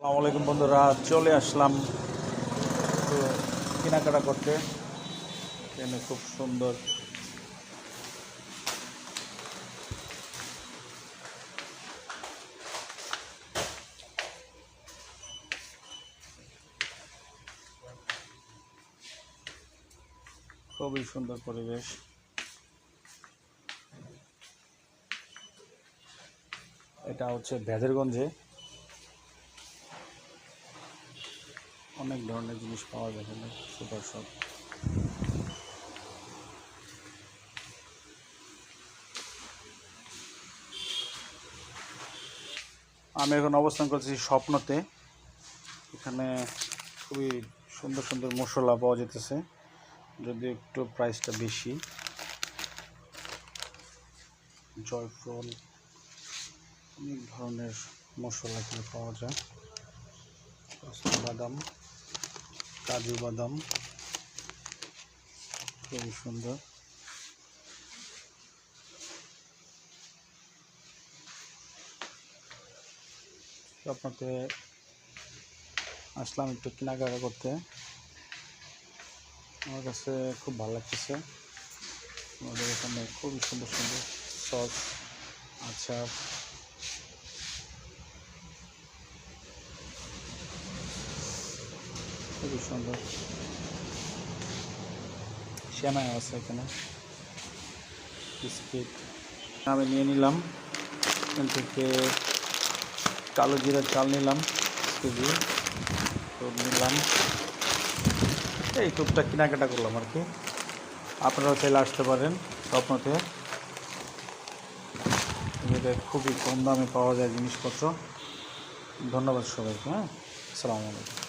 আসসালামু আলাইকুম বন্ধুরা, চলে আসলাম কেনাকাটা করতে। খুব সুন্দর। খুবই সুন্দর পরিবেশ। এটা হচ্ছে ভেদেরগঞ্জে। অনেক ধরনের জিনিস পাওয়া যায় এখানে, সুপার শপ। আমি এখন অবস্থান করছি স্বপ্নতে। এখানে খুবই সুন্দর সুন্দর মশলা পাওয়া যেতেছে যদি একটু প্রাইসটা বেশি। জয়ফল, অনেক ধরনের মশলা এখানে পাওয়া যায়। বাদাম। কাজু বাদাম। খুবই সুন্দর। আপনাকে আসলাম একটু কেনাকাটা করতে। আমার কাছে খুব ভালো লাগতেছে। আমাদের এখানে খুবই সুন্দর সুন্দর সস, আচার। খুবই সুন্দর। শ্যামাই আছে এখানে। বিস্কিট। আমি নিয়ে নিলাম। এখান থেকে কালো জিরার চাল নিলাম। কেজি নিলাম। এই টুপটা কেনাকাটা করলাম আর কি। আপনারাও চাইলে আসতে পারেন স্বপ্নতে। এখানে খুবই কম দামে পাওয়া যায় জিনিসপত্র। ধন্যবাদ সবাইকে হ্যাঁ? আসসালামু আলাইকুম।